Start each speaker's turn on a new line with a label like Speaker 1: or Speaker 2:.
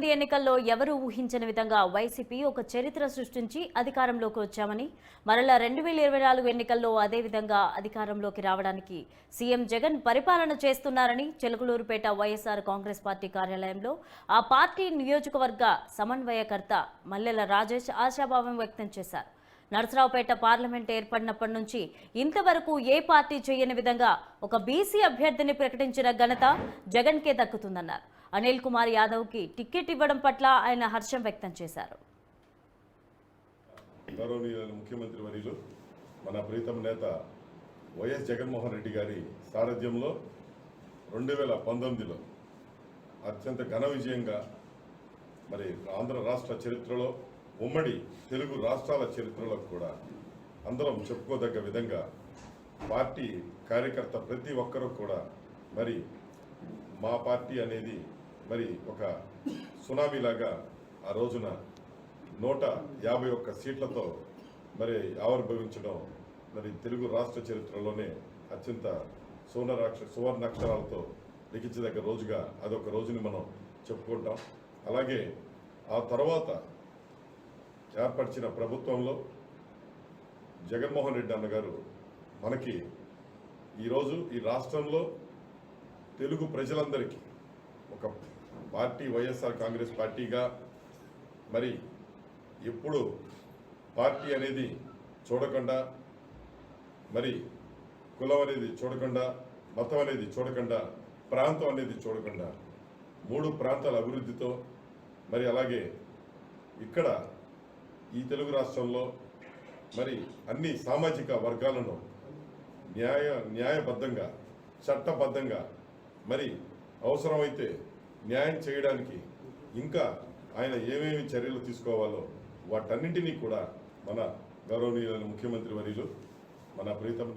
Speaker 1: పంతొమ్మిది ఎన్నికల్లో ఎవరూ ఊహించని విధంగా వైసీపీ ఒక చరిత్ర సృష్టించి అధికారంలోకి వచ్చామని మరలా రెండు వేల ఇరవై నాలుగు ఎన్నికల్లో అదే విధంగా అధికారంలోకి రావడానికి సీఎం జగన్ పరిపాలన చేస్తున్నారని చెలుగులూరుపేట వైఎస్ఆర్ కాంగ్రెస్ పార్టీ కార్యాలయంలో ఆ పార్టీ నియోజకవర్గ సమన్వయకర్త మల్లెల రాజేష్ ఆశాభావం వ్యక్తం చేశారు. నరసరావుపేట పార్లమెంట్ ఏర్పడినప్పటి నుంచి ఇంతవరకు ఏ పార్టీ చేయని విధంగా ఒక బీసీ అభ్యర్థిని ప్రకటించిన ఘనత జగన్కే దక్కుతుందన్నారు. అనిల్ కుమార్ యాదవ్కి టికెట్ ఇవ్వడం పట్ల ఆయన హర్షం వ్యక్తం చేశారు.
Speaker 2: ముఖ్యమంత్రి వర్యులు మన ప్రీతం నేత వైఎస్ జగన్మోహన్ రెడ్డి గారి సారథ్యంలో రెండు వేల పంతొమ్మిదిలో అత్యంత ఘన విజయంగా మరి ఆంధ్ర రాష్ట్ర చరిత్రలో ఉమ్మడి తెలుగు రాష్ట్రాల చరిత్రలో కూడా అందరం చెప్పుకోదగ్గ విధంగా పార్టీ కార్యకర్త ప్రతి ఒక్కరూ కూడా మరి మా పార్టీ అనేది మరి ఒక సునామీలాగా ఆ రోజున నూట యాభై ఒక్క సీట్లతో మరి ఆవిర్భవించడం మరి తెలుగు రాష్ట్ర చరిత్రలోనే అత్యంత సువర్ణాక్ష సువర్ణాక్షరాలతో లిఖించదగ్గ రోజుగా అదొక రోజుని మనం చెప్పుకుంటాం. అలాగే ఆ తర్వాత ఏర్పరిచిన ప్రభుత్వంలో జగన్మోహన్ రెడ్డి అన్నగారు మనకి ఈరోజు ఈ రాష్ట్రంలో తెలుగు ప్రజలందరికీ ఒక పార్టీ వైఎస్ఆర్ కాంగ్రెస్ పార్టీగా మరి ఎప్పుడు పార్టీ అనేది చూడకుండా మరి కులం అనేది చూడకుండా మతం అనేది చూడకుండా ప్రాంతం అనేది చూడకుండా మూడు ప్రాంతాల అభివృద్ధితో మరి అలాగే ఇక్కడ ఈ తెలుగు రాష్ట్రంలో మరి అన్ని సామాజిక వర్గాలను న్యాయ న్యాయబద్ధంగా చట్టబద్ధంగా మరి అవసరమైతే న్యాయం చేయడానికి ఇంకా ఆయన ఏమేమి చర్యలు తీసుకోవాలో వాటన్నింటినీ కూడా మన గౌరవనీయులైన ముఖ్యమంత్రి వర్యులు మన ప్రీతం